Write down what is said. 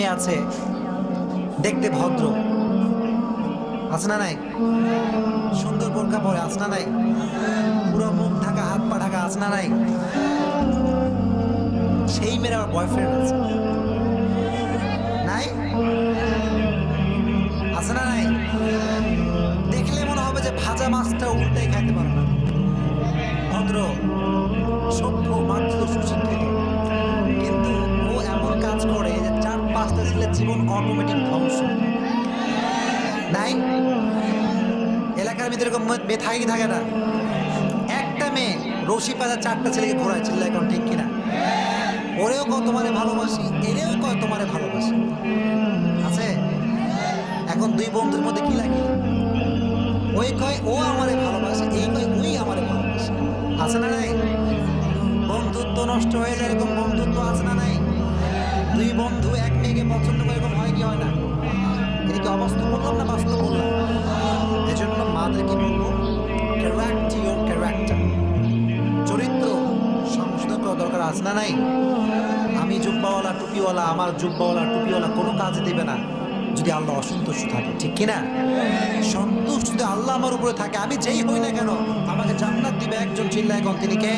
মেয়ে আছে। দেখতে ভদ্র। আছে না নাই? সুন্দর বোরকা পরে আছে না নাই? পুরো মুখ ঢাকা, হাত পা ঢাকা আছে না নাই? সেই মেয়ের আমার বয়ফ্রেন্ড আছে। নাই? আছে না নাই? দেখলে মনে হবে যে ভাজা মাছটা উল্টাই খাইতে পারো না। ভদ্র, সভ্য মাত্র সুশিক্ষিত। পাঁচটা জীবন অটোমেটিক ধ্বংস নাই? এলাকার ভিতরে এরকম মেয়ে থাকে কি থাকে না? একটা মেয়ে রশি পাতা চারটা ছেলেকে ঘোরায় ছিল এখন ঠিক কিনা? ওরেও কয় তোমারে ভালোবাসি, এরেও কয় তোমারে ভালোবাসি। আছে? এখন দুই বন্ধুর মধ্যে কি লাগে? ওই কয়, ও আমারে ভালোবাসে, এই কয় ওই আমারে ভালোবাসে। আছে না নাই? বন্ধুত্ব নষ্ট হয়ে যায়, এরকম বন্ধুত্ব আছে না নাই? দুই বন্ধু এক মেয়েকে পছন্দ করে এরকম হয় কি হয় না? এটা কি অবাস্তব বললাম না বাস্তব বললাম? এজন্য মাদেরকে বলব চরিত্র সংশোধন করা দরকার আছে না নাই? আমি জুব্বাওয়ালা, টুপিওয়ালা, আমার জুব্বাওয়ালা, টুপিওয়ালা কোনো কাজ দিবে না যদি আল্লাহ অসন্তুষ্ট থাকে, ঠিক কিনা? সন্তুষ্ট যদি আল্লাহ আমার উপরে থাকে, আমি যেই হই না কেন, আমাকে জান্নাত দিবে একজন চিল্লা এখন তিনি কে?